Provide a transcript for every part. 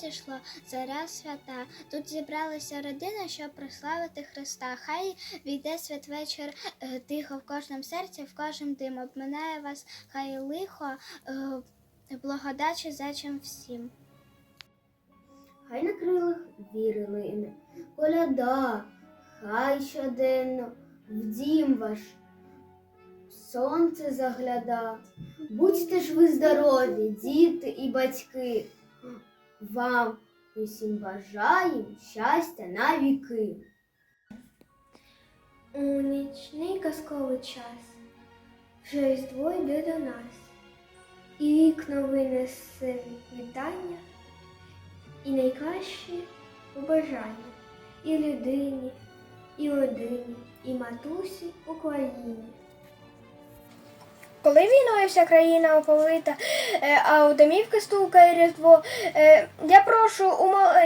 зійшла заря свята. Тут зібралася родина, щоб прославити Христа. Хай війде святвечір е, тихо в кожному серці, в кожному дим. Обминає вас, хай лихо, е, благодачі зачем всім. Хай на крилах віри лине, коляда, хай щоденно в дім ваш сонце загляда. Будьте ж ви здорові, діти і батьки. Вам усім бажаємо щастя на віки. У нічний казковий час вже різдво йде до нас, і вікна винесе вітання, і найкращі побажання і людині, і родині, і матусі Україні. Коли війною вся країна оповита, е, а у домівки стукає різдво, е, я прошу,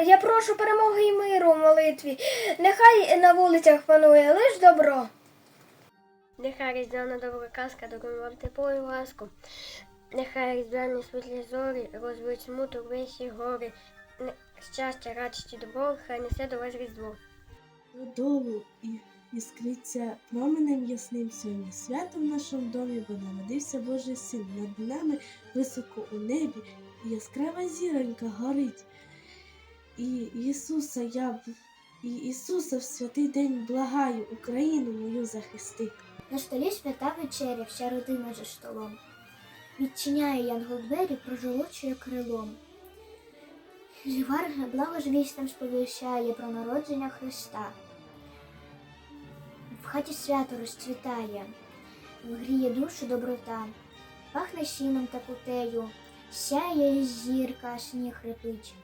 я прошу перемоги і миру у молитві. Нехай на вулицях панує лиш добро. Нехай різдвяна добра казка дарує вам тепло і ласку. Нехай різдвяні світлі зорі розвиють смуток весь гори. Щастя, радість і добро, хай несе до вас різдво. Додолу і іскриться променем ясним сьогодні. Свято в нашому домі, бо народився Божий син. Над нами високо у небі і яскрава зіронька горить. І Ісуса я і Ісуса в святий день благаю, Україну мою захисти. На столі свята вечеря, вся родина за столом. Відчиняє янгол двері, прожолочує крилом. Живар благозвістам сповіщає про народження Христа. Хаті свято розцвітає, гріє душу доброта, пахне сіном та кутею, сяє зірка, сніг репить,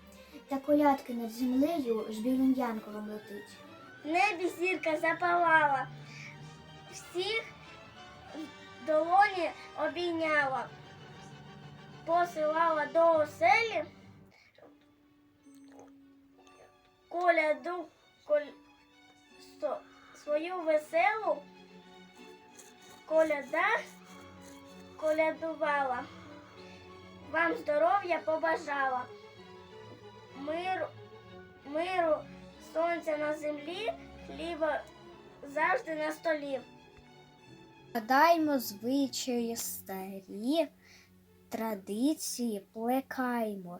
та колядки над землею з білим янковом летить. Небі зірка запалала, всіх долоні обійняла, посилала до оселі, коляду коль, сто- свою веселу, коляда колядувала, вам здоров'я побажала, миру, миру сонця на землі, хліба завжди на столі. Гадаймо звичаї старі, традиції плекаймо,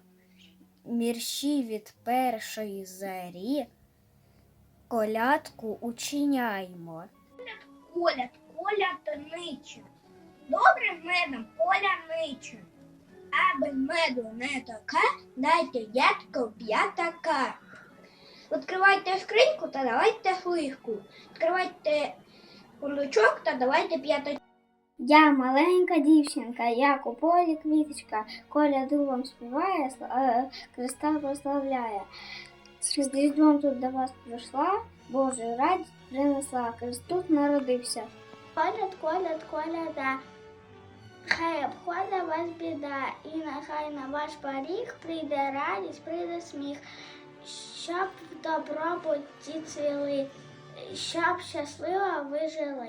мірші від першої зарі, колядку учиняймо. Коляд, коляд ниче, добрим медом поляниче. Аби меду не таке, дайте дядько п'ятака. Відкривайте скриньку та давайте сливку. Відкривайте сундучок та давайте п'ятачок. Я маленька дівчинка, як у полі квіточка, коляду вам співає, е, прославляє. З Різдвом тут до вас прийшла, Божу радість принесла, Христос народився. Коляд, коляд, коляда. Хай обхода вас біда, і нехай на ваш поріг прийде радість, прийде сміх, щоб в добробуті цвіли, щоб щасливо ви жили.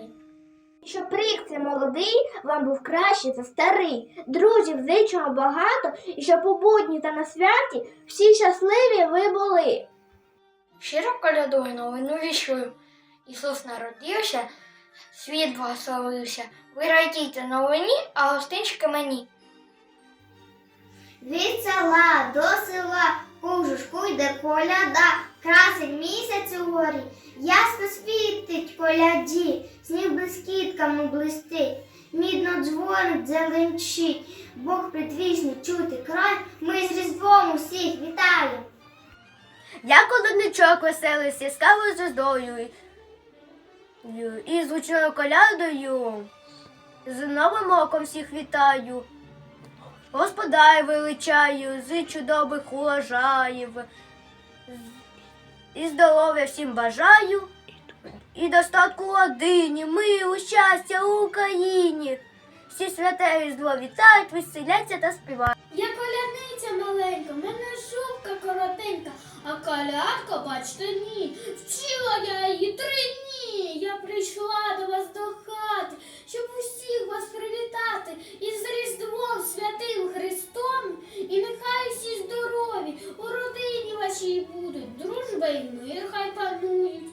Щоб рік це молодий, вам був кращий за старий. Друзів зичимо багато, і щоб у будні та на святі всі щасливі ви були. Щиро колядую новину віщую. Ісус народився, світ благословився. Ви радійте новині, а гостинчики мені. Від села до села кожушку йде коляда, красить місяць у горі, ясно світить коляді, сніг блискітками блистить, мідно дзвонить, зеленчить, Бог предвічний чути край, ми з Різдвом усіх вітаємо. Я колодничок веселий з яскравою звездою і звучною колядою. З новим роком всіх вітаю. Господа величаю, зичу добрих урожаїв. І здоров'я всім бажаю. І достатку родині, миру, щастя Україні. Всі святе Різдво вітають, веселяться та співають. Я колядниця маленька, мене шубка коротенька, а колядка, бачите, ні. Вчила я її три дні я прийшла до вас до хати, щоб усіх вас привітати із Різдвом Святим Христом, і нехай всі здорові у родині вашій будуть, дружба і мир хай панують,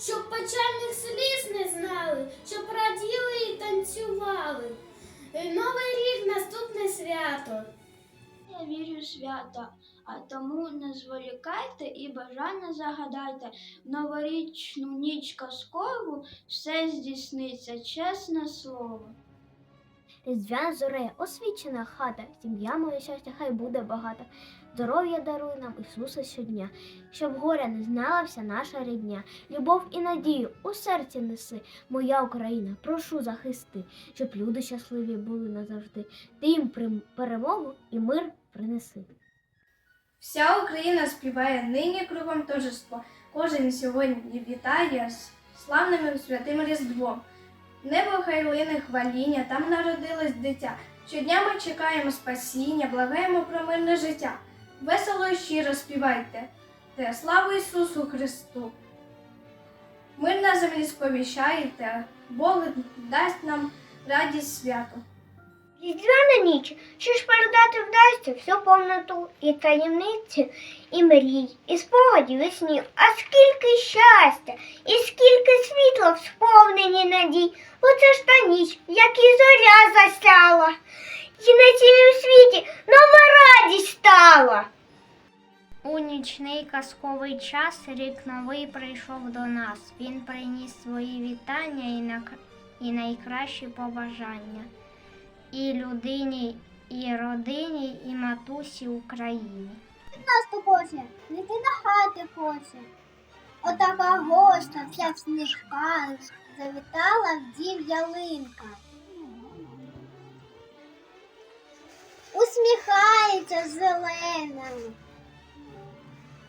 щоб печальних сліз не знали, щоб раділи і танцювали. Новий рік наступне свято. Я вірю свято а тому не зволікайте і бажання загадайте. Новорічну ніч казкову все здійсниться, чесне слово. Різдвяна зорея, освічена хата, сім'я моя щастя, хай буде багата. Здоров'я даруй нам Ісуса щодня, щоб горя не знала вся наша рідня. Любов і надію у серці неси, моя Україна, прошу захисти, щоб люди щасливі були назавжди. Ти їм перемогу і мир принеси. Вся Україна співає нині кругом торжество. Кожен сьогодні вітає з славним святим Різдвом. Небо хай лине хваління, там народилось дитя. Щодня ми чекаємо спасіння, благаємо про мирне життя. Весело і щиро співайте, те славу Ісусу Христу. Мир на землі сповіщаєте, Бог дасть нам радість свято. Різдвяна ніч, що ж передати вдасться всю повноту і таємниці, і мрій, і спогадів, і снів. А скільки щастя, і скільки світла в сповненні надій. Оце ж та ніч, як і зоря засяла, і на цілім світі нова радість стала. У нічний казковий час рік новий прийшов до нас. Він приніс свої вітання і, нак- і найкращі побажання і людині, і родині, і матусі Україні. Нас хоче, не ти до хати хоче. Отака гостя, вся в сніжках, завітала в дім ялинка. Усміхається зелена.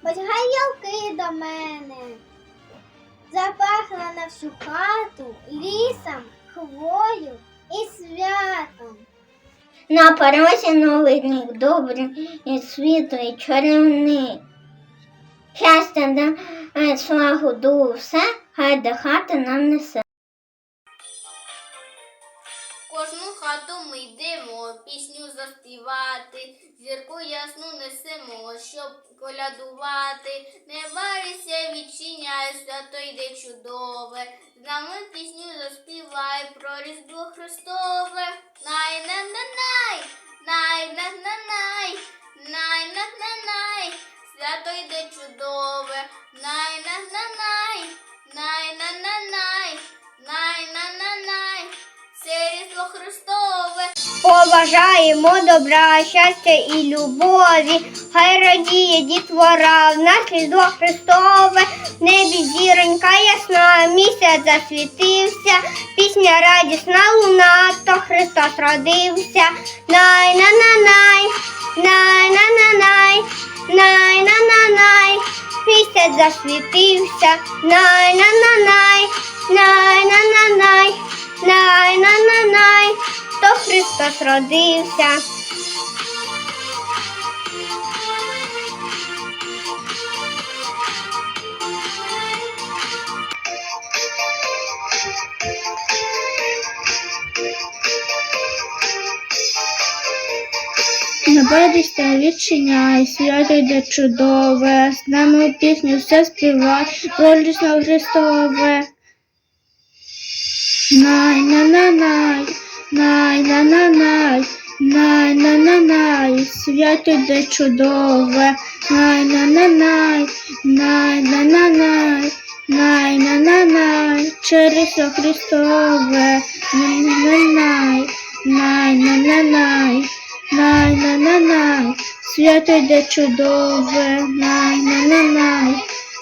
Батьгай ялки до мене. Запахла на всю хату лісом, хвою і святом. На порозі новий рік добрий і світлий, чарівний. Щастя да свагу ду все, хай до хати нам несе. Хату ми йдемо, пісню заспівати, зірку ясну несемо, щоб колядувати. Не варися, відчиняйся, то йде чудове. З нами пісню заспівай про Різдво Христове. Най на Побажаємо добра, щастя і любові, хай радіє дітвора, в нас Різдво Христове, небі зіронька ясна, місяць засвітився, пісня радісна луна, то Христос родився. Най на на най, най на на най, най на на най, місяць засвітився, най на на най, Христос родився. Не байдешся, відчиняй, свято йде чудове, з нами пісню все співай, про лісно Христове. Най на на най, най на на най, най на на най, свято йде чудове, най на на най, най на на най, най на на най, через Христове, най на най, най на на най. Най на на най, свято йде чудове, най на на най,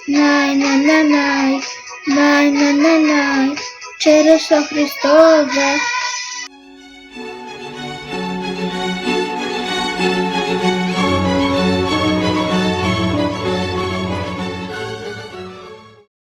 най на на най, най на на най, через Христове,